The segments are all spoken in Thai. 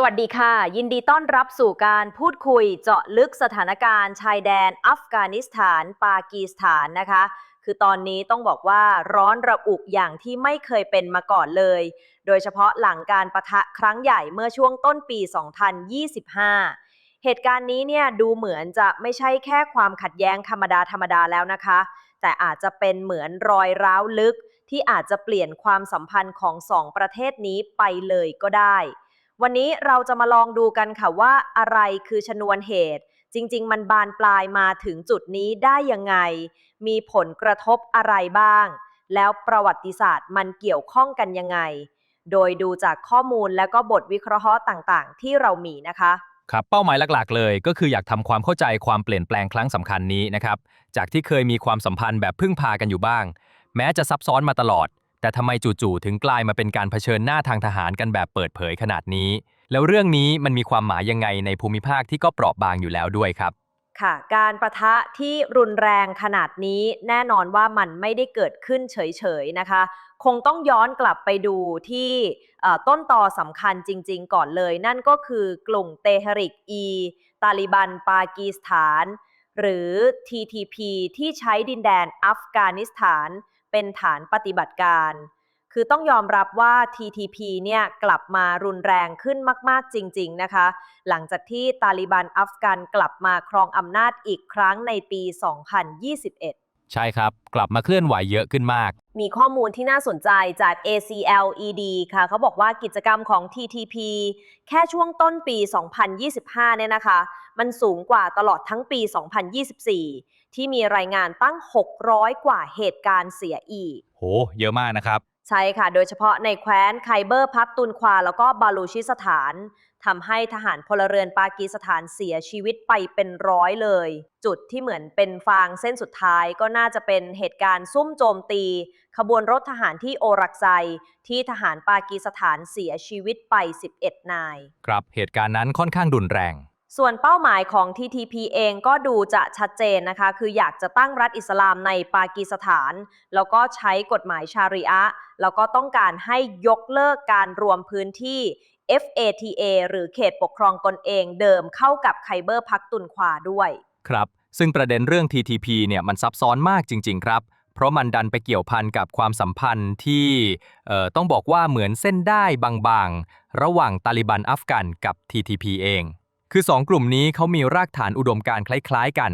สวัสดีค่ะ ยินดีต้อนรับสู่การพูดคุยเจาะลึกสถานการณ์ ชายแดนอัฟกานิสถาน ปากีสถานนะคะ คือตอนนี้ต้องบอกว่าร้อนระอุอย่างที่ไม่เคยเป็นมาก่อนเลย โดยเฉพาะหลังการประทะครั้งใหญ่เมื่อช่วงต้นปี 2025 เหตุการณ์นี้เนี่ยดูเหมือนจะไม่ใช่แค่ความขัดแย้งธรรมดาธรรมดาแล้วนะคะ แต่อาจจะเป็นเหมือนรอยร้าวลึก ที่อาจจะเปลี่ยนความสัมพันธ์ของสองประเทศนี้ไปเลยก็ได้ วันนี้เราจะมาลองดูกันค่ะว่าอะไรคือชนวนเหตุ จริง ๆ มันบานปลายมาถึงจุดนี้ได้ยังไง มีผลกระทบอะไรบ้าง แล้วประวัติศาสตร์มันเกี่ยวข้องกันยังไง โดยดูจากข้อมูลและก็บทวิเคราะห์ต่างๆ ที่เรามีนะคะครับเป้าหมายหลักๆ เลยก็คืออยากทำความเข้าใจความเปลี่ยนแปลงครั้งสำคัญนี้นะครับจากที่เคยมีความสัมพันธ์แบบพึ่งพากันอยู่บ้าง แม้จะซับซ้อนมาตลอด แต่ทำไมจู่ๆถึงกลายมาเป็นการเผชิญหน้าทางทหารกันแบบเปิดเผยขนาดนี้ แล้วเรื่องนี้มันมีความหมายยังไงในภูมิภาคที่ก็เปราะบางอยู่แล้วด้วยครับค่ะการประทะที่รุนแรงขนาดนี้แน่นอนว่ามันไม่ได้เกิดขึ้นเฉยๆนะคะ คงต้องย้อนกลับไปดูที่ต้นตอสำคัญจริงๆก่อนเลย นั่นก็คือกลุ่มเตหริกอีตาลิบัน ปากีสถาน หรือ TTP ที่ใช้ดินแดนอัฟกานิสถาน เป็นฐานปฏิบัติการ คือต้องยอมรับว่า TTP เนี่ยกลับมารุนแรงขึ้นมาก ๆ จริง ๆ นะคะ หลังจากที่ตาลิบันอัฟกันกลับมาครองอำนาจอีกครั้งในปี 2021ใช่ครับ กลับมาเคลื่อนไหวเยอะขึ้นมาก มีข้อมูลที่น่าสนใจจาก ACLED ค่ะ เขาบอกว่ากิจกรรมของ TTP แค่ช่วงต้นปี 2025 เนี่ยนะคะ มันสูงกว่าตลอดทั้งปี 2024 ที่มีรายงานตั้ง 600 กว่าเหตุการณ์เสียอีก โห เยอะมากนะครับ ใช่ค่ะ โดยเฉพาะในแคว้นไคเบอร์พักตุนควา แล้วก็บาลูชิสถานทำให้ทหารพลเรือนปากีสถานเสียชีวิตไปเป็นร้อยเลย จุดที่เหมือนเป็นฟางเส้นสุดท้ายก็น่าจะเป็นเหตุการณ์ซุ่มโจมตี ขบวนรถทหารที่โอรักไซ ที่ทหารปากีสถานเสียชีวิตไป 11 นาย ครับ เหตุการณ์นั้นค่อนข้างรุนแรง ส่วนเป้าหมายของ TTP เองก็ดูจะชัดเจนนะคะ คืออยากจะตั้งรัฐอิสลามในปากีสถาน แล้วก็ใช้กฎหมายชาริอะแล้วก็ต้องการให้ยกเลิกการรวมพื้นที่ FATA หรือเขตปกครองตนเองเดิมเข้ากับไคเบอร์พักตุนควาด้วย ครับ ซึ่งประเด็นเรื่อง TTP เนี่ยมันซับซ้อนมากจริง ๆ ครับ เพราะมันดันไปเกี่ยวพันกับความสัมพันธ์ที่ต้องบอกว่าเหมือนเส้นได้บางๆ ระหว่างตาลิบันอัฟกันกับ TTP เอง คือสองกลุ่มนี้เขามีรากฐานอุดมการณ์คล้ายๆกัน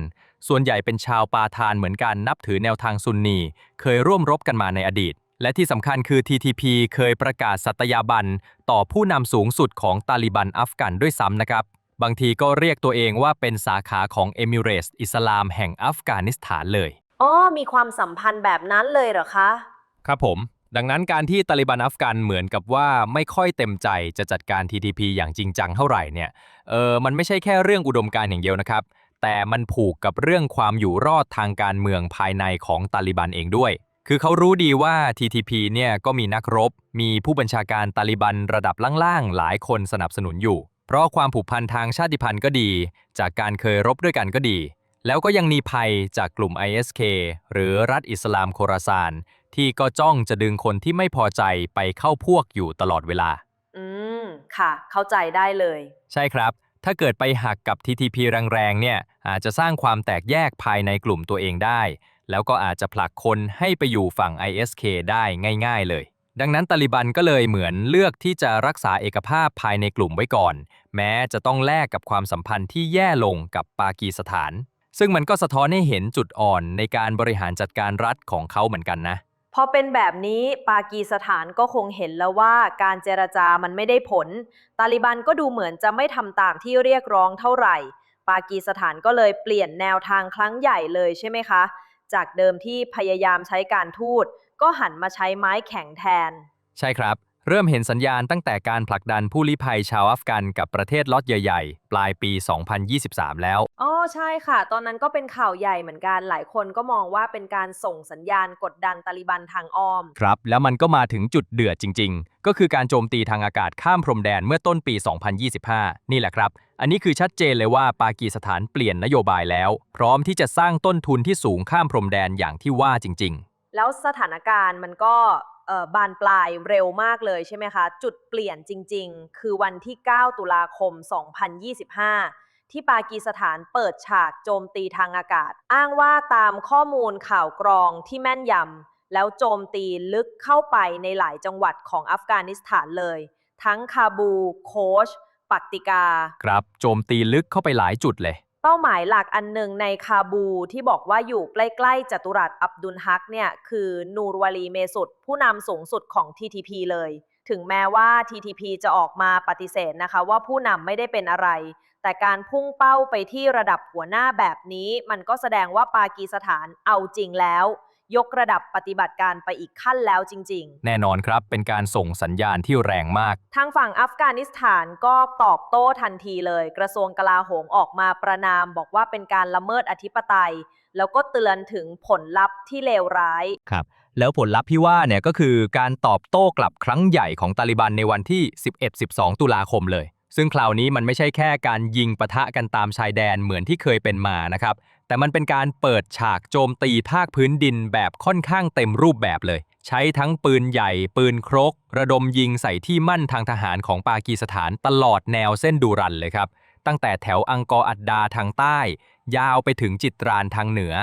ส่วนใหญ่เป็นชาวปาทานเหมือนกันนับถือแนวทางซุนนี เคยร่วมรบกันมาในอดีต และที่สำคัญคือ TTP เคยประกาศสัตยาบัน ต่อผู้นำสูงสุดของตาลิบันอัฟกันด้วยซ้ำนะครับ บางทีก็เรียกตัวเองว่าเป็นสาขาของเอมิเรตส์อิสลามแห่งอัฟกานิสถานเลย อ๋อ มีความสัมพันธ์แบบนั้นเลยเหรอคะ ครับผม ดังนั้นการที่ตาลิบันอัฟกันเหมือนกับว่าไม่ค่อยเต็มใจจะจัดการ TTP อย่างจริงจังเท่าไหร่เนี่ยเออมันไม่ใช่แค่เรื่องอุดมการณ์อย่างเดียวนะครับ แต่มันผูกกับเรื่องความอยู่รอดทางการเมืองภายในของตาลิบันเองด้วย คือเขารู้ดีว่า TTP เนี่ยก็มีนักรบ มีผู้บัญชาการตาลิบันระดับล่างๆหลายคนสนับสนุนอยู่ เพราะความผูกพันทางชาติพันธุ์ก็ดี จากการเคยรบด้วยกันก็ดี แล้วก็ยังมีภัยจากกลุ่ม ISK หรือรัฐอิสลามโคราซานที่ก็จ้องจะดึงคนที่ไม่พอใจไปเข้าพวกอยู่ตลอดเวลา อืม ค่ะ เข้าใจได้เลย ใช่ครับ ถ้าเกิดไปหักกับ TTP แรงๆ เนี่ย อาจจะสร้างความแตกแยกภายในกลุ่มตัวเองได้ แล้วก็อาจจะผลักคนให้ไปอยู่ฝั่ง ISK ได้ง่าย ๆ เลย ดังนั้นตาลิบันก็เลยเหมือนเลือกที่จะรักษาเอกภาพภายในกลุ่มไว้ก่อน แม้จะต้องแลกกับความสัมพันธ์ที่แย่ลงกับปากีสถาน ซึ่งมันก็สะท้อนให้เห็นจุดอ่อนในการบริหารจัดการรัฐของเขาเหมือนกันนะ พอเป็นแบบนี้ปากีสถานก็คงเห็นแล้วว่าการเจรจามันไม่ได้ผล ตาลิบันก็ดูเหมือนจะไม่ทำตามที่เรียกร้องเท่าไหร่ ปากีสถานก็เลยเปลี่ยนแนวทางครั้งใหญ่เลยใช่ไหมคะ จากเดิมที่พยายามใช้การทูตก็หันมาใช้ไม้แข็งแทน ใช่ครับ เริ่มเห็นสัญญาณตั้งแต่การผลักดันผู้ลี้ภัยชาวอัฟกันกับประเทศล็อตใหญ่ ๆ ปลายปี 2023 แล้ว อ๋อใช่ค่ะ ตอนนั้นก็เป็นข่าวใหญ่เหมือนกันหลายคนก็มองว่าเป็นการส่งสัญญาณกดดันตาลิบันทางอ้อม ครับ แล้วมันก็มาถึงจุดเดือดจริง ๆ ก็คือการโจมตีทางอากาศข้ามพรมแดนเมื่อต้นปี 2025 นี่แหละครับ อันนี้คือชัดเจนเลยว่าปากีสถานเปลี่ยนนโยบายแล้ว พร้อมที่จะสร้างต้นทุนที่สูงข้ามพรมแดนอย่างที่ว่าจริงแล้วสถานการณ์มันก็เอ่อ บานปลายเร็วมากเลยใช่ไหมคะ จุดเปลี่ยนจริง ๆ คือวันที่ 9 ตุลาคม 2025 ที่ปากีสถานเปิดฉากโจมตีทางอากาศ อ้างว่าตามข้อมูลข่าวกรองที่แม่นยำแล้วโจมตีลึกเข้าไปในหลายจังหวัดของอัฟกานิสถานเลย ทั้งคาบู โคช ปักติกา ครับ โจมตีลึกเข้าไปหลายจุดเลย เป้าหมายหลักอันหนึ่งในคาบูที่บอกว่าอยู่ใกล้ๆจัตุรัสอับดุลฮักเนี่ยคือนูรวาลีเมสุดผู้นำสูงสุดของ TTP เลย ถึงแม้ว่า TTP จะออกมาปฏิเสธนะคะว่าผู้นำไม่ได้เป็นอะไร แต่การพุ่งเป้าไปที่ระดับหัวหน้าแบบนี้ มันก็แสดงว่าปากีสถานเอาจริงแล้ว ยกระดับปฏิบัติการไปอีกขั้นแล้วจริงๆแน่นอนครับเป็นการส่งสัญญาณที่แรงมากทางฝั่งอัฟกานิสถานก็ตอบโต้ทันทีเลย กระทรวงกลาโหมออกมาประนามบอกว่าเป็นการละเมิดอธิปไตย แล้วก็เตือนถึงผลลัพธ์ที่เลวร้าย ครับ แล้วผลลัพธ์ที่ว่าเนี่ยก็คือการตอบโต้กลับครั้งใหญ่ของตาลิบันในวันที่ 11-12 ตุลาคมเลย ซึ่งคราวนี้มันไม่ใช่แค่การยิงปะทะกันตามชายแดนเหมือนที่เคยเป็นมานะครับ แต่มันเป็นการเปิดฉากโจมตีภาคพื้นดินแบบค่อนข้างเต็มรูปแบบเลย ใช้ทั้งปืนใหญ่ ปืนครก ระดมยิงใส่ที่มั่นทางทหารของปากีสถานตลอดแนวเส้นดูรันเลยครับ ตั้งแต่แถวอังกอร์อัดดาทางใต้ ยาวไปถึงจิตรานทางเหนือ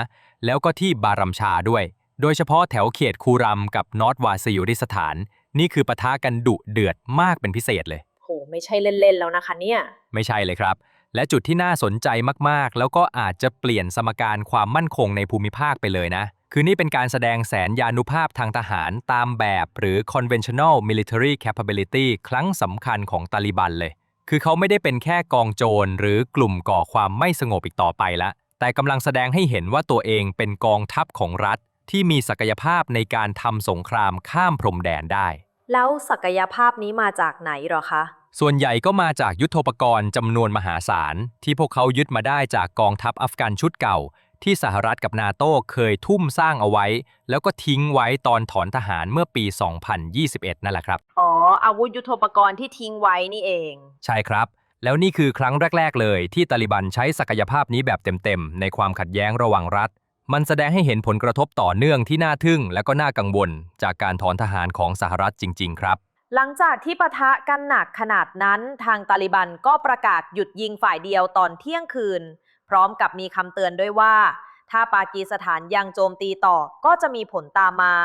แล้วก็ที่บารัมชาด้วย โดยเฉพาะแถวเขตคูรัมกับนอตวาซิยุริสถาน นี่คือปะทะกันดุเดือดมากเป็นพิเศษเลยโหไม่ใช่เล่นๆแล้วนะคะเนี่ย ไม่ใช่เลยครับ และจุดที่น่าสนใจมากๆ แล้วก็อาจจะเปลี่ยนสมการความมั่นคงในภูมิภาคไปเลยนะ คือนี่เป็นการแสดงแสนยานุภาพทางทหารตามแบบหรือ conventional military capability ครั้งสำคัญของตาลิบันเลย คือเขาไม่ได้เป็นแค่กองโจรหรือกลุ่มก่อความไม่สงบอีกต่อไปละ แต่กำลังแสดงให้เห็นว่าตัวเองเป็นกองทัพของรัฐ ที่มีศักยภาพในการทำสงครามข้ามพรมแดนได้ แล้วศักยภาพนี้มาจากไหนหรอคะ ส่วนใหญ่ก็มาจากยุทโธปกรณ์จำนวนมหาศาล ที่พวกเขายึดมาได้จากกองทัพอัฟกันชุดเก่า ที่สหรัฐกับนาโต้เคยทุ่มสร้างเอาไว้ แล้วก็ทิ้งไว้ตอนถอนทหารเมื่อปี 2021 นั่นแหละครับ อ๋อ อาวุธยุทโธปกรณ์ที่ทิ้งไว้นี่เอง ใช่ครับ แล้วนี่คือครั้งแรก ๆ เลย ที่ตาลิบันใช้ศักยภาพนี้แบบเต็มๆในความขัดแย้งระหว่างรัฐ มันแสดงให้เห็นผลกระทบต่อเนื่องที่น่าทึ่งและก็น่ากังวล จากการถอนทหารของสหรัฐจริง ๆ ครับ หลังจากที่ปะทะกันหนักขนาดนั้น ทางตาลิบันก็ประกาศหยุดยิงฝ่ายเดียวตอนเที่ยงคืน พร้อมกับมีคำเตือนด้วยว่า ถ้าปากีสถานยังโจมตีต่อก็จะมีผลตามมา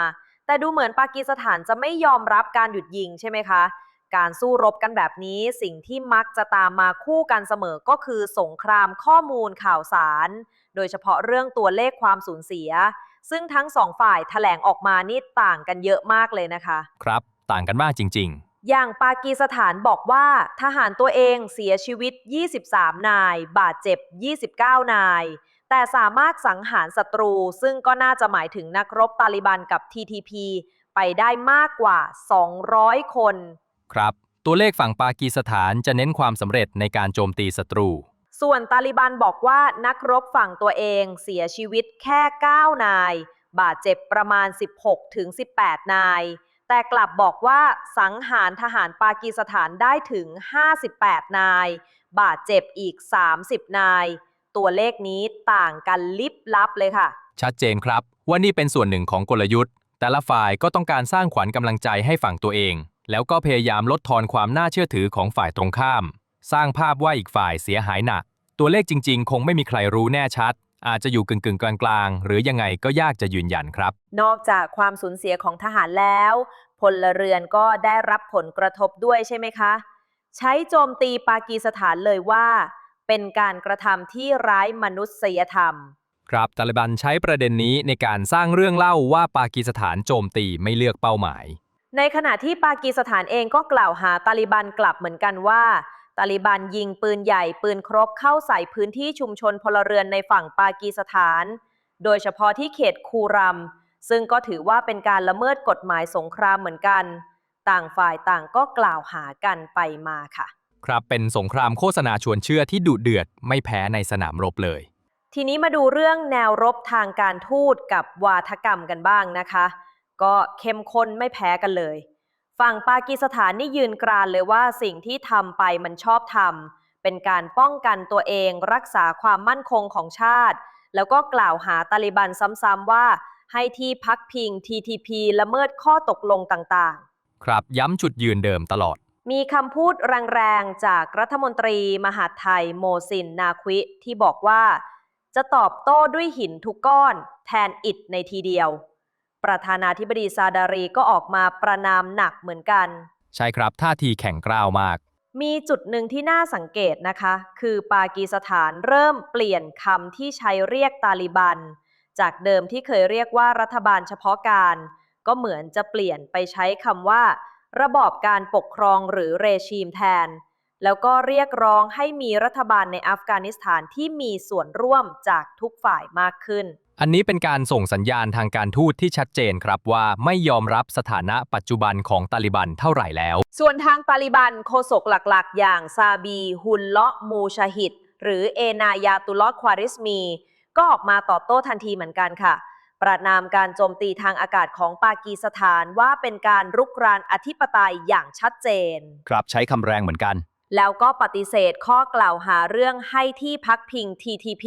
แต่ดูเหมือนปากีสถานจะไม่ยอมรับการหยุดยิงใช่ไหมคะ การสู้รบกันแบบนี้สิ่งที่มักจะตามมาคู่กันเสมอก็คือสงครามข้อมูลข่าวสาร โดยเฉพาะเรื่องตัวเลขความสูญเสีย ซึ่งทั้งสองฝ่ายแถลงออกมานี่ต่างกันเยอะมากเลยนะคะ ครับ ต่างกันมากจริงๆอย่างปากีสถานบอกว่าทหารตัวเองเสียชีวิต 23 นาย บาดเจ็บ 29 นาย แต่สามารถสังหารศัตรู ซึ่งก็น่าจะหมายถึงนักรบตาลิบันกับ TTP ไปได้มากกว่า 200 คนครับ ตัวเลขฝั่งปากีสถานจะเน้นความสำเร็จในการโจมตีศัตรู ส่วนตาลิบันบอกว่านักรบฝั่งตัวเองเสียชีวิตแค่ 9 นาย บาดเจ็บประมาณ 16ถึง18 นาย แต่กลับบอกว่าสังหารทหารปากีสถานได้ถึง 58 นาย บาดเจ็บอีก 30 นาย ตัวเลขนี้ต่างกันลิบลับเลยค่ะ ชัดเจนครับ ว่านี่เป็นส่วนหนึ่งของกลยุทธ์ แต่ละฝ่ายก็ต้องการสร้างขวัญกำลังใจให้ฝั่งตัวเอง แล้วก็พยายามลดทอนความน่าเชื่อถือของฝ่ายตรงข้าม สร้างภาพว่าอีกฝ่ายเสียหายหนัก ตัวเลขจริง ๆ คงไม่มีใครรู้แน่ชัด อาจจะอยู่กึ่งๆ กลางๆ หรือยังไงก็ยากจะยืนยันครับ นอกจากความสูญเสียของทหารแล้ว พลเรือนก็ได้รับผลกระทบด้วยใช่ไหมคะ ใช้โจมตีปากีสถานเลยว่า เป็นการกระทำที่ร้ายมนุษยธรรม ครับตาลิบันใช้ประเด็นนี้ในการสร้างเรื่องเล่าว่าปากีสถานโจมตีไม่เลือกเป้าหมาย ในขณะที่ปากีสถานเองก็กล่าวหาตาลิบันกลับเหมือนกันว่า ตาลิบันยิงปืนใหญ่ปืนครบเข้าใส่พื้นที่ชุมชนพลเรือนในฝั่งปากีสถาน โดยเฉพาะที่เขตคูรัม ซึ่งก็ถือว่าเป็นการละเมิดกฎหมายสงครามเหมือนกัน ต่างฝ่ายต่างก็กล่าวหากันไปมาค่ะ ครับเป็นสงครามโฆษณาชวนเชื่อที่ดุเดือดไม่แพ้ในสนามรบเลย ทีนี้มาดูเรื่องแนวรบทางการทูตกับวาทกรรมกันบ้างนะคะ ก็เข้มข้นไม่แพ้กันเลย ฝั่งปากีสถานนี่ยืนกรานเลยว่าสิ่งที่ทำไปมันชอบทำเป็นการป้องกันตัวเองรักษาความมั่นคงของชาติ แล้วก็กล่าวหาตาลิบันซ้ำๆว่า ให้ที่พักพิง TTP ละเมิดข้อตกลงต่างๆ ครับย้ำจุดยืนเดิมตลอด มีคำพูดแรงๆ จากรัฐมนตรี มหาดไทย โมซิน นาควิ ที่บอกว่า จะตอบโต้ด้วยหินทุกก้อน แทนอิฐในทีเดียว ประธานาธิบดีซาดารีก็ออกมาประนามหนักเหมือนกัน ใช่ครับท่าทีแข็งกร้าวมาก มีจุดหนึ่งที่น่าสังเกตนะคะ คือปากีสถานเริ่มเปลี่ยนคำที่ใช้เรียกตาลิบัน จากเดิมที่เคยเรียกว่ารัฐบาลเฉพาะการ ก็เหมือนจะเปลี่ยนไปใช้คำว่า ระบอบการปกครองหรือเรชีมแทน แล้วก็เรียกร้องให้มีรัฐบาลในอัฟกานิสถานที่มีส่วนร่วมจากทุกฝ่ายมากขึ้น อันนี้เป็นการส่งสัญญาณทางการทูตที่ชัดเจนครับว่าไม่ยอมรับสถานะปัจจุบันของตาลิบันเท่าไหร่แล้ว ส่วนทางตาลิบันโฆษกหลักๆ อย่างซาบีฮุนเลาะมูชาฮิดหรือเอนายาตุลอควาริสมี ก็ออกมาตอบโต้ทันทีเหมือนกันค่ะ ประนามการโจมตีทางอากาศของปากีสถานว่าเป็นการรุกรานอธิปไตยอย่างชัดเจน ครับใช้คำแรงเหมือนกัน แล้วก็ปฏิเสธข้อกล่าวหาเรื่องให้ที่พักพิง TTP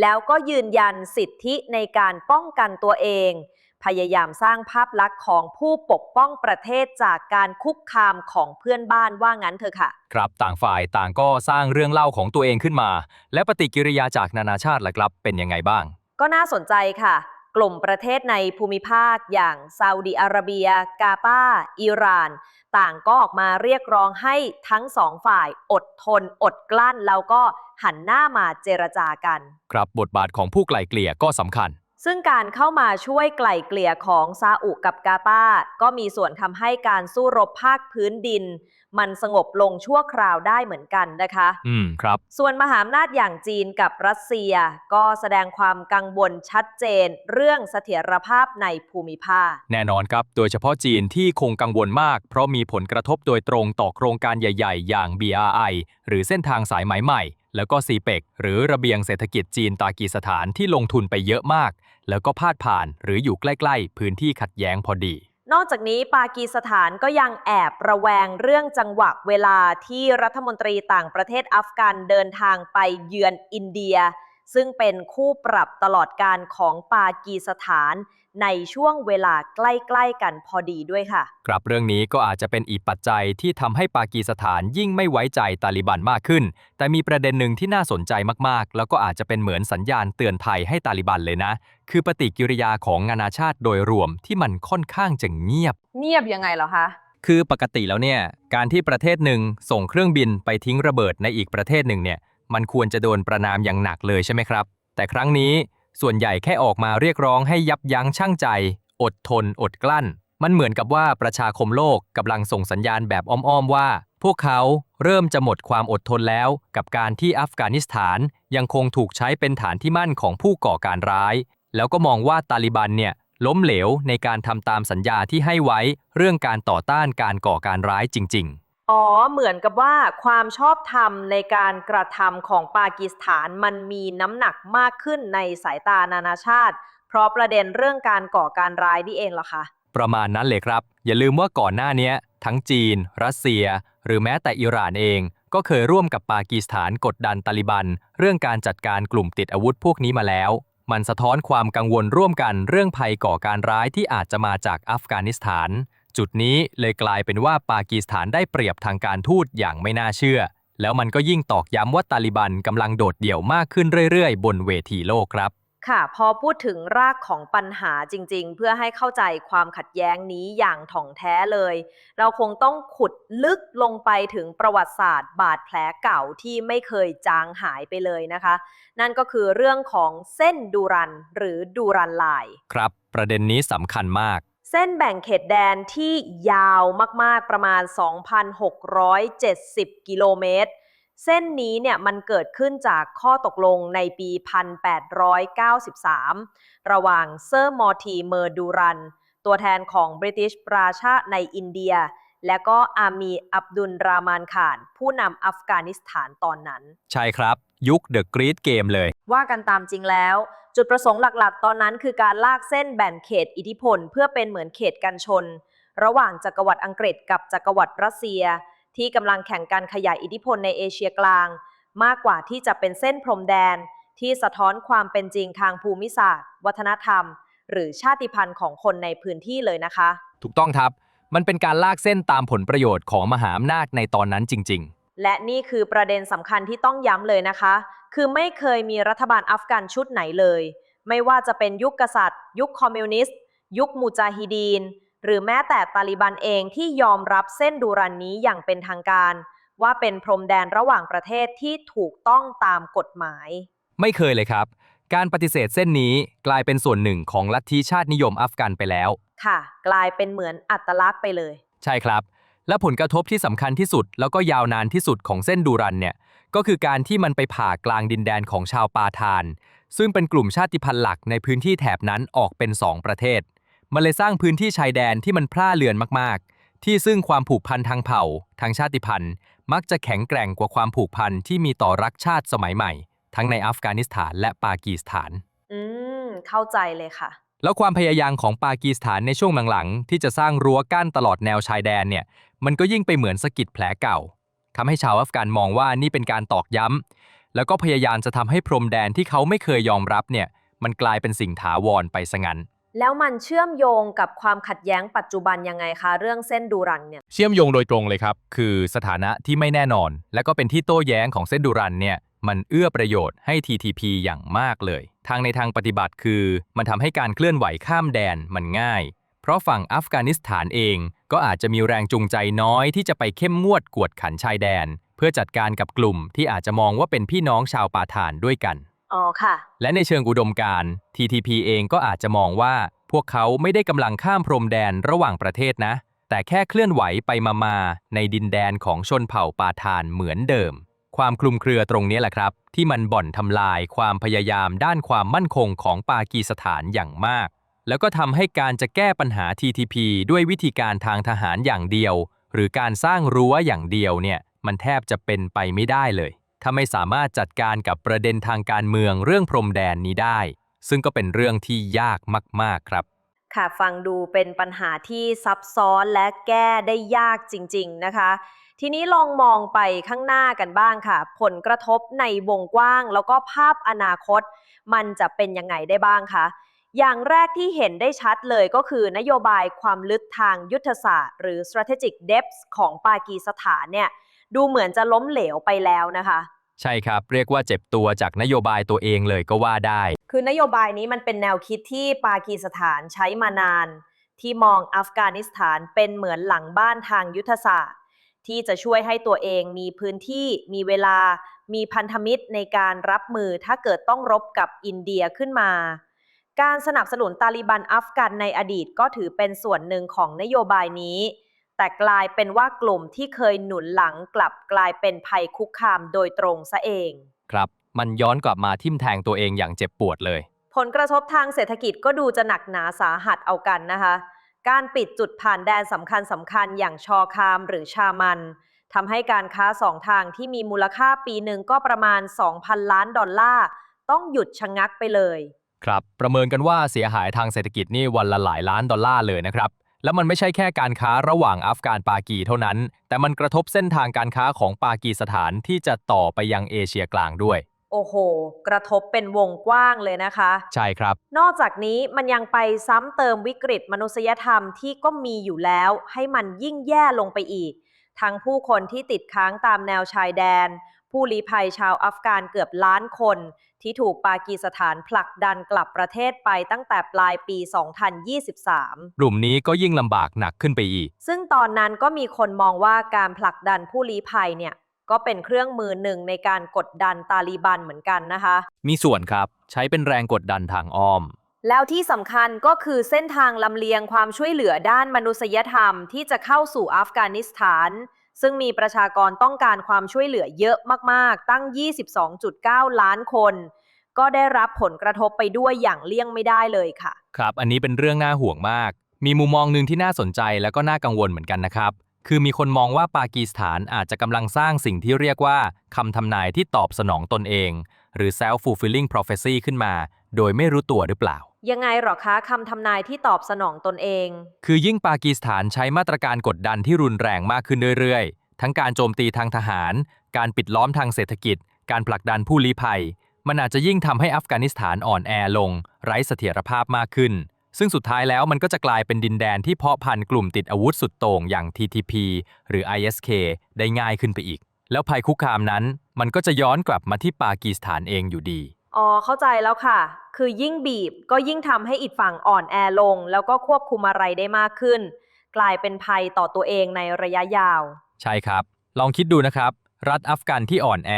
แล้วก็ยืนยันสิทธิในการป้องกันตัวเอง พยายามสร้างภาพลักษณ์ของผู้ปกป้องประเทศจากการคุกคามของเพื่อนบ้านว่างั้นเถอะค่ะ ครับต่างฝ่ายต่างก็สร้างเรื่องเล่าของตัวเองขึ้นมา และปฏิกิริยาจากนานาชาติล่ะครับเป็นยังไงบ้าง ก็น่าสนใจค่ะ กลุ่มประเทศในภูมิภาคอย่างซาอุดิอาระเบีย กาตาร์อิหร่าน ต่างก็ออกมาเรียกร้องให้ทั้งสองฝ่ายอดทน อดกลั้น แล้วก็หันหน้ามาเจรจากัน ครับบทบาทของผู้ไกล่เกลี่ยก็สำคัญ ซึ่งการเข้ามาช่วยไกล่เกลี่ยของซาอุกับกาตาร์ก็มีส่วนทำให้การสู้รบภาคพื้นดิน มันสงบลงชั่วคราวได้เหมือนกันนะคะ อืมครับ ส่วนมหาอำนาจอย่างจีนกับรัสเซียก็แสดงความกังวลชัดเจน เรื่องเสถียรภาพในภูมิภาค แน่นอนครับ โดยเฉพาะจีนที่คงกังวลมาก เพราะมีผลกระทบโดยตรงต่อโครงการใหญ่ๆ อย่าง BRI หรือเส้นทางสายไหมใหม่ แล้วก็ CPEC หรือระเบียงเศรษฐกิจจีนตากีสถานที่ลงทุนไปเยอะมาก แล้วก็พาดผ่านหรืออยู่ใกล้ ๆ พื้นที่ขัดแย้งพอดี นอกจากนี้ปากีสถานก็ยังแอบระแวงเรื่องจังหวะเวลาที่รัฐมนตรีต่างประเทศอัฟกันเดินทางไปเยือนอินเดีย ซึ่งเป็นคู่ปรับตลอดการของปากีสถาน ในช่วงเวลาใกล้ ๆ กันพอดีด้วยค่ะ ครับเรื่องนี้ก็อาจจะเป็นอีกปัจจัยที่ทำให้ปากีสถานยิ่งไม่ไว้ใจตาลิบันมากขึ้น แต่มีประเด็นหนึ่งที่น่าสนใจมากๆ แล้วก็อาจจะเป็นเหมือนสัญญาณเตือนภัยให้ตาลิบันเลยนะ คือปฏิกิริยาของนานาชาติโดยรวมที่มันค่อนข้างจะเงียบ เงียบยังไงเหรอคะ คือปกติแล้วเนี่ยการที่ประเทศหนึ่งส่งเครื่องบินไปทิ้งระเบิดในอีกประเทศหนึ่งเนี่ยมันควรจะโดนประนามอย่างหนักเลยใช่ไหมครับ แต่ครั้งนี้ ส่วนใหญ่แค่ออกมาเรียกร้องให้ยับยั้งชั่งใจ อดทน อดกลั้น มันเหมือนกับว่าประชาคมโลกกำลังส่งสัญญาณแบบอ้อมๆว่า พวกเขาเริ่มจะหมดความอดทนแล้ว กับการที่อัฟกานิสถานยังคงถูกใช้เป็นฐานที่มั่นของผู้ก่อการร้าย แล้วก็มองว่าตาลิบันเนี่ยล้มเหลวในการทำตามสัญญาที่ให้ไว้เรื่องการต่อต้านการก่อการร้ายจริง ๆ อ๋อ เหมือนกับว่าความชอบธรรมในการกระทำของปากีสถานมันมีน้ำหนักมากขึ้นในสายตานานาชาติ เพราะประเด็นเรื่องการก่อการร้ายนี่เองเหรอคะประมาณนั้นเลยครับ อย่าลืมว่าก่อนหน้านี้ทั้งจีน รัสเซีย หรือแม้แต่อิหร่านเอง ก็เคยร่วมกับปากีสถานกดดันตาลิบัน เรื่องการจัดการกลุ่มติดอาวุธพวกนี้มาแล้ว มันสะท้อนความกังวลร่วมกันเรื่องภัยก่อการร้ายที่อาจจะมาจากอัฟกานิสถาน จุดนี้เลยกลายเป็นว่าปากีสถานได้เปรียบทางการทูตอย่างไม่น่าเชื่อ แล้วมันก็ยิ่งตอกย้ำว่าตาลิบันกำลังโดดเดี่ยวมากขึ้นเรื่อยๆ บนเวทีโลกครับค่ะพอพูดถึงรากของปัญหาจริงๆ เพื่อให้เข้าใจความขัดแย้งนี้อย่างถ่องแท้เลย เราคงต้องขุดลึกลงไปถึงประวัติศาสตร์ บาดแผลเก่าที่ไม่เคยจางหายไปเลยนะคะ นั่นก็คือเรื่องของเส้นดูรันหรือดูรันไลน์ครับ ประเด็นนี้สำคัญมาก เส้นแบ่งเขตแดนที่ยาวมากๆประมาณ 2,670 กิโลเมตร เส้นนี้เนี่ยมันเกิดขึ้นจากข้อตกลงในปี 1893 ระหว่างเซอร์มอร์ทีเมอร์ดูรัน ตัวแทนของบริติชราชาในอินเดีย และก็อามีอับดุลรามานข่าน ผู้นำอัฟกานิสถานตอนนั้น ใช่ครับ ยุคเดอะกรี t เกมเลย ว่ากันตามจริงแล้ว จุดประสงค์หลักๆ ตอนนั้นคือการลากเส้นแบ่งเขตอิทธิพล เพื่อเป็นเหมือนเขตกันชน ระหว่างจักรวรรดิอังกฤษกับจักรวรรดิรัสเซีย ที่กำลังแข่งกันขยายอิทธิพลในเอเชียกลาง มากกว่าที่จะเป็นเส้นพรมแดน ที่สะท้อนความเป็นจริงทางภูมิศาสตร์ วัฒนธรรม หรือชาติพันธุ์ของคนในพื้นที่เลยนะคะ ถูกต้องครับ มันเป็นการลากเส้นตามผลประโยชน์ของมหาอำนาจในตอนนั้นจริง ๆ และนี่คือประเด็นสำคัญที่ต้องย้ำเลยนะคะ คือไม่เคยมีรัฐบาลอัฟกันชุดไหนเลย ไม่ว่าจะเป็นยุคกษัตริย์ ยุคคอมมิวนิสต์ ยุคมูจาฮิดีน หรือแม้แต่ตาลิบันเองที่ยอมรับเส้นดูรันนี้อย่างเป็นทางการ ว่าเป็นพรมแดนระหว่างประเทศที่ถูกต้องตามกฎหมายๆไม่เคยเลยครับ การปฏิเสธเส้นนี้กลายเป็นส่วนหนึ่งของลัทธิชาตินิยมอัฟกันไปแล้ว ค่ะ กลายเป็นเหมือนอัตลักษณ์ไปเลย ใช่ครับ และผลกระทบที่สำคัญที่สุด แล้วก็ยาวนานที่สุดของเส้นดูรันเนี่ยก็คือการที่มันไปผ่ากลางดินแดนของชาวปาทาน ซึ่งเป็นกลุ่มชาติพันธุ์หลักในพื้นที่แถบนั้นออกเป็น 2 ประเทศ มันเลยสร้างพื้นที่ชายแดนที่มันพร่าเลือนมากๆ ที่ซึ่งความผูกพันทางเผ่า ทางชาติพันธุ์ มักจะแข็งแกร่งกว่าความผูกพันที่มีต่อรักชาติสมัยใหม่ ทั้งในอัฟกานิสถานและปากีสถาน อืมเข้าใจเลยค่ะแล้วความพยายามของปากีสถานในช่วงหลังๆ ที่จะสร้างรั้วกั้นตลอดแนวชายแดนเนี่ย มันก็ยิ่งไปเหมือนสะกิดแผลเก่าทำให้ชาวอัฟกันมองว่านี่เป็นการตอกย้ำ แล้วก็พยายามจะทำให้พรมแดนที่เขาไม่เคยยอมรับเนี่ย มันกลายเป็นสิ่งถาวรไปซะงั้น แล้วมันเชื่อมโยงกับความขัดแย้งปัจจุบันยังไงคะ เรื่องเส้นดูรันเนี่ย เชื่อมโยงโดยตรงเลยครับ คือสถานะที่ไม่แน่นอน และก็เป็นที่โต้แย้งของเส้นดูรันเนี่ย มันเอื้อประโยชน์ให้ TTP อย่างมากเลย ทางในทางปฏิบัติคือ มันทำให้การเคลื่อนไหวข้ามแดนมันง่ายเพ ราะฝั่งอัฟกานิสถานเองก็อาจจะมีแรงจูงใจน้อยที่จะไปเข้มงวดกวดขันชายแดน เพื่อจัดการกับกลุ่มที่อาจจะมองว่าเป็นพี่น้องชาวปาทานด้วยกัน อ๋อค่ะ และในเชิงอุดมการณ์ TTP เองก็อาจจะมองว่า พวกเขาไม่ได้กำลังข้ามพรมแดนระหว่างประเทศนะ แต่แค่เคลื่อนไหวไปมาๆในดินแดนของชนเผ่าปาทานเหมือนเดิม ความคลุมเครือตรงนี้แหละครับ ที่มันบ่อนทำลายความพยายามด้านความมั่นคงของปากีสถานอย่างมาก แล้วก็ทำให้การจะแก้ปัญหา TTP ด้วยวิธีการทางทหารอย่างเดียว หรือการสร้างรั้วอย่างเดียวเนี่ยมันแทบจะเป็นไปไม่ได้เลย ถ้าไม่สามารถจัดการกับประเด็นทางการเมืองเรื่องพรมแดนนี้ได้ ซึ่งก็เป็นเรื่องที่ยากมาก ๆ ครับค่ะฟังดูเป็นปัญหาที่ซับซ้อนและแก้ได้ยากจริง ๆ นะคะ ทีนี้ลองมองไปข้างหน้ากันบ้างค่ะ ผลกระทบในวงกว้าง แล้วก็ภาพอนาคต มันจะเป็นยังไงได้บ้างคะ อย่างแรกที่เห็นได้ชัดเลยก็คือนโยบายความลึกทางยุทธศาสตร์ หรือ strategic depth ของปากีสถานเนี่ยดูเหมือนจะล้มเหลวไปแล้วนะคะ ใช่ครับ เรียกว่าเจ็บตัวจากนโยบายตัวเองเลยก็ว่าได้ คือนโยบายนี้มันเป็นแนวคิดที่ปากีสถานใช้มานาน ที่มองอัฟกานิสถานเป็นเหมือนหลังบ้านทางยุทธศาสตร์ ที่จะช่วยให้ตัวเองมีพื้นที่มีเวลามีพันธมิตรในการรับมือถ้าเกิดต้องรบกับอินเดียขึ้นมา การสนับสนุนตาลิบันอัฟกันในอดีตก็ถือเป็นส่วนหนึ่งของนโยบายนี้ แต่กลายเป็นว่ากลุ่มที่เคยหนุนหลังกลับกลายเป็นภัยคุกคามโดยตรงซะเอง ครับ มันย้อนกลับมาทิ่มแทงตัวเองอย่างเจ็บปวดเลย ผลกระทบทางเศรษฐกิจก็ดูจะหนักหนาสาหัสเอากันนะคะ การปิดจุดผ่านแดนสำคัญสำคัญอย่างชอคามหรือชามันทำให้การค้าสองทางที่มีมูลค่าปีหนึ่งก็ประมาณ 2,000 ล้านดอลลาร์ต้องหยุดชะงักไปเลย ครับ ประเมินกันว่าเสียหายทางเศรษฐกิจนี่วันละหลายล้านดอลลาร์เลยนะครับ แล้วมันไม่ใช่แค่การค้าระหว่างอัฟกานปากีเท่านั้น แต่มันกระทบเส้นทางการค้าของปากีสถานที่จะต่อไปยังเอเชียกลางด้วย โอ้โห กระทบเป็นวงกว้างเลยนะคะ ใช่ครับ นอกจากนี้มันยังไปซ้ำเติมวิกฤตมนุษยธรรมที่ก็มีอยู่แล้ว ให้มันยิ่งแย่ลงไปอีก ทั้งผู้คนที่ติดค้างตามแนวชายแดน ผู้ลี้ภัยชาวอัฟกานเกือบล้านคน ที่ถูกปากีสถานผลักดันกลับประเทศไปตั้งแต่ปลายปี 2023 กลุ่มนี้ก็ยิ่งลำบากหนักขึ้นไปอีก ซึ่งตอนนั้นก็มีคนมองว่าการผลักดันผู้ลี้ภัยเนี่ยก็เป็นเครื่องมือหนึ่งในการกดดันตาลีบันเหมือนกันนะคะ มีส่วนครับใช้เป็นแรงกดดันทางอ้อม แล้วที่สำคัญก็คือเส้นทางลำเลียงความช่วยเหลือด้านมนุษยธรรมที่จะเข้าสู่อัฟกานิสถาน ซึ่งมีประชากรต้องการความช่วยเหลือเยอะมากๆ ตั้ง 22.9 ล้านคน ก็ได้รับผลกระทบไปด้วยอย่างเลี่ยงไม่ได้เลยค่ะ ครับ อันนี้เป็นเรื่องน่าห่วงมาก มีมุมมองหนึ่งที่น่าสนใจแล้วก็น่ากังวลเหมือนกันนะครับ คือมีคนมองว่าปากีสถานอาจจะกำลังสร้างสิ่งที่เรียกว่าคำทำนายที่ตอบสนองตนเอง หรือ self fulfilling prophecy ขึ้นมา โดยไม่รู้ตัวหรือเปล่า ยังไงหรอคะคำทำนายที่ตอบสนองตนเอง คือยิ่งปากีสถานใช้มาตรการกดดันที่รุนแรงมากขึ้นเรื่อยๆ ทั้งการโจมตีทางทหาร การปิดล้อมทางเศรษฐกิจ การผลักดันผู้ลี้ภัย มันอาจจะยิ่งทำให้อัฟกานิสถานอ่อนแอลง ไร้เสถียรภาพมากขึ้น ซึ่งสุดท้ายแล้วมันก็จะกลายเป็นดินแดนที่เพาะพันธุ์กลุ่มติดอาวุธสุดโต่งอย่าง TTP หรือ ISK ได้ง่ายขึ้นไปอีก แล้วภัยคุกคามนั้น มันก็จะย้อนกลับมาที่ปากีสถานเองอยู่ดี อ๋อเข้าใจแล้วค่ะ คือยิ่งบีบก็ยิ่งทำให้อีกฝั่งอ่อนแอลง แล้วก็ควบคุมอะไรได้มากขึ้น กลายเป็นภัยต่อตัวเองในระยะยาว ใช่ครับ ลองคิดดูนะครับ รัฐอัฟกันที่อ่อนแอ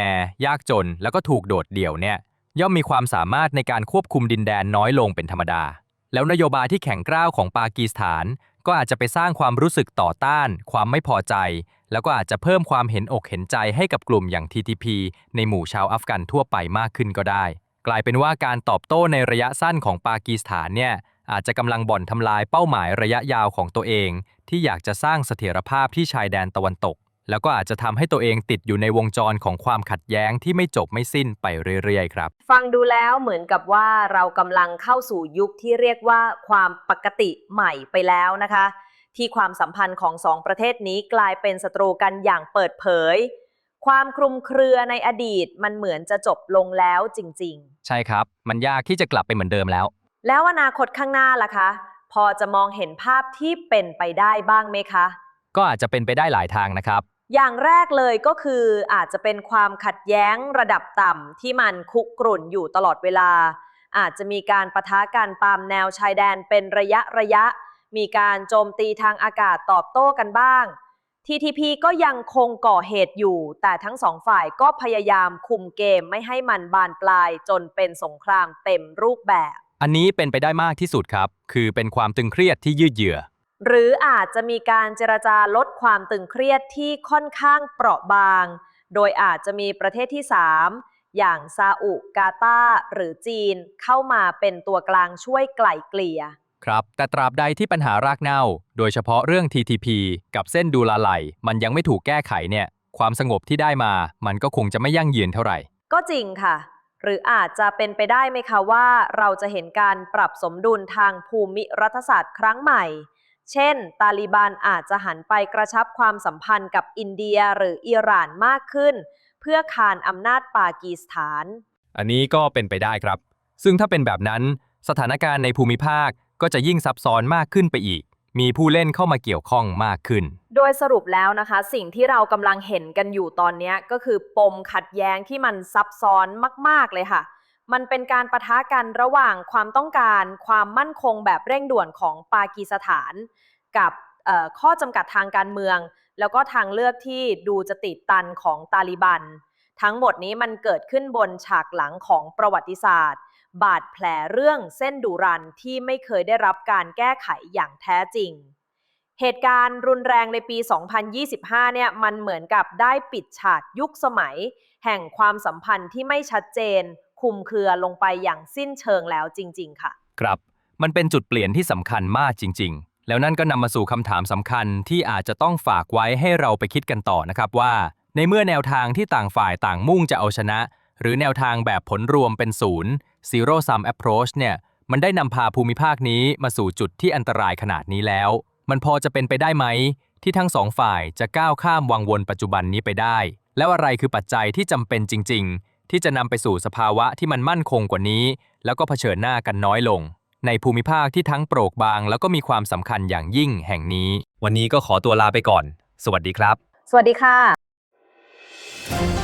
ยากจน แล้วก็ถูกโดดเดี่ยวเนี่ย ย่อมมีความสามารถในการควบคุมดินแดนน้อยลงเป็นธรรมดา แล้วนโยบายที่แข็งกร้าวของปากีสถาน ก็อาจจะไปสร้างความรู้สึกต่อต้าน ความไม่พอใจ แล้วก็อาจจะเพิ่มความเห็นอกเห็นใจให้กับกลุ่มอย่าง TTP ในหมู่ชาวอัฟกันทั่วไปมากขึ้นก็ได้ กลายเป็นว่าการตอบโต้ในระยะสั้นของปากีสถานเนี่ยอาจจะกำลังบ่อนทำลายเป้าหมายระยะยาวของตัวเอง ที่อยากจะสร้างเสถียรภาพที่ชายแดนตะวันตก แล้วก็อาจจะทำให้ตัวเองติดอยู่ในวงจรของความขัดแย้งที่ไม่จบไม่สิ้นไปเรื่อยๆครับ ฟังดูแล้วเหมือนกับว่าเรากำลังเข้าสู่ยุคที่เรียกว่าความปกติใหม่ไปแล้วนะคะ ที่ความสัมพันธ์ของสองประเทศนี้กลายเป็นศัตรูกันอย่างเปิดเผย ความคลุมเครือในอดีตมันเหมือนจะจบลงแล้วจริง ใช่ครับ มันยากที่จะกลับไปเหมือนเดิมแล้ว ๆ แล้วอนาคตข้างหน้าล่ะคะ พอจะมองเห็นภาพที่เป็นไปได้บ้างไหมคะ ก็อาจจะเป็นไปได้หลายทางนะครับ อย่างแรกเลยก็คืออาจจะเป็นความขัดแย้งระดับต่ำที่มันคุกรุ่นอยู่ตลอดเวลา อาจจะมีการปะทะกันตามแนวชายแดนเป็นระยะระยะ มีการโจมตีทางอากาศตอบโต้กันบ้าง TTP ก็ยังคงก่อเหตุอยู่ แต่ทั้งสองฝ่ายก็พยายามคุมเกมไม่ให้มันบานปลายจนเป็นสงครามเต็มรูปแบบ อันนี้เป็นไปได้มากที่สุดครับ คือเป็นความตึงเครียดที่ยืดเยื้อหรืออาจจะมีการเจรจาลดความตึงเครียดที่ค่อนข้างเปราะบาง โดยอาจจะมีประเทศที่ 3 อย่างซาอุกาตาร์หรือจีนเข้ามาเป็นตัวกลางช่วยไกล่เกลี่ย ครับ แต่ตราบใดที่ปัญหารากเหง้าโดยเฉพาะเรื่อง TTP กับเส้นดูลาไหลมันยังไม่ถูกแก้ไขเนี่ย ความสงบที่ได้มา มันก็คงจะไม่ยั่งยืนเท่าไหร่ ก็จริงค่ะ หรืออาจจะเป็นไปได้ไหมคะว่า เราจะเห็นการปรับสมดุลทางภูมิรัฐศาสตร์ครั้งใหม่ เช่น ตาลิบันอาจจะหันไปกระชับความสัมพันธ์กับอินเดียหรืออิหร่านมากขึ้น เพื่อคานอำนาจปากีสถาน อันนี้ก็เป็นไปได้ครับ ซึ่งถ้าเป็นแบบนั้น สถานการณ์ในภูมิภาค ก็จะยิ่งซับซ้อนมากขึ้นไปอีก มีผู้เล่นเข้ามาเกี่ยวข้องมากขึ้น โดยสรุปแล้วนะคะ สิ่งที่เรากำลังเห็นกันอยู่ตอนนี้ก็คือปมขัดแย้งที่มันซับซ้อนมาก ๆเลยค่ะ มันเป็นการประทะกันระหว่างความต้องการความมั่นคงแบบเร่งด่วนของปากีสถาน กับข้อจำกัดทางการเมือง แล้วก็ทางเลือกที่ดูจะติดตันของตาลิบัน ทั้งหมดนี้มันเกิดขึ้นบนฉากหลังของประวัติศาสตร์ บาดแผลเรื่องเส้นดูรันที่ไม่เคยได้รับการแก้ไขอย่างแท้จริง เหตุการณ์รุนแรงในปี 2025 เนี่ยมันเหมือนกับได้ปิดฉากยุคสมัย แห่งความสัมพันธ์ที่ไม่ชัดเจน คุมเครือลงไปอย่างสิ้นเชิงแล้วจริง ๆ ค่ะ ครับ มันเป็นจุดเปลี่ยนที่สำคัญมากจริง ๆแล้วนั่นก็นำมาสู่คำถามสำคัญที่อาจจะต้องฝากไว้ให้เราไปคิดกันต่อนะครับว่า ในเมื่อแนวทางที่ต่างฝ่ายต่างมุ่งจะเอาชนะ หรือแนวทางแบบผลรวมเป็นศูนย์ zero sum approach เนี่ย มันได้นำพาภูมิภาคนี้มาสู่จุดที่อันตรายขนาดนี้แล้ว มันพอจะเป็นไปได้ไหม ที่ทั้งสองฝ่ายจะก้าวข้ามวังวนปัจจุบันนี้ไปได้ แล้วอะไรคือปัจจัยที่จำเป็นจริง ๆ ที่จะนำไปสู่สภาวะที่มันมั่นคงกว่านี้ แล้วก็เผชิญหน้ากันน้อยลง ในภูมิภาคที่ทั้งโปรกบาง แล้วก็มีความสำคัญอย่างยิ่งแห่งนี้ วันนี้ก็ขอตัวลาไปก่อน สวัสดีครับ สวัสดีค่ะ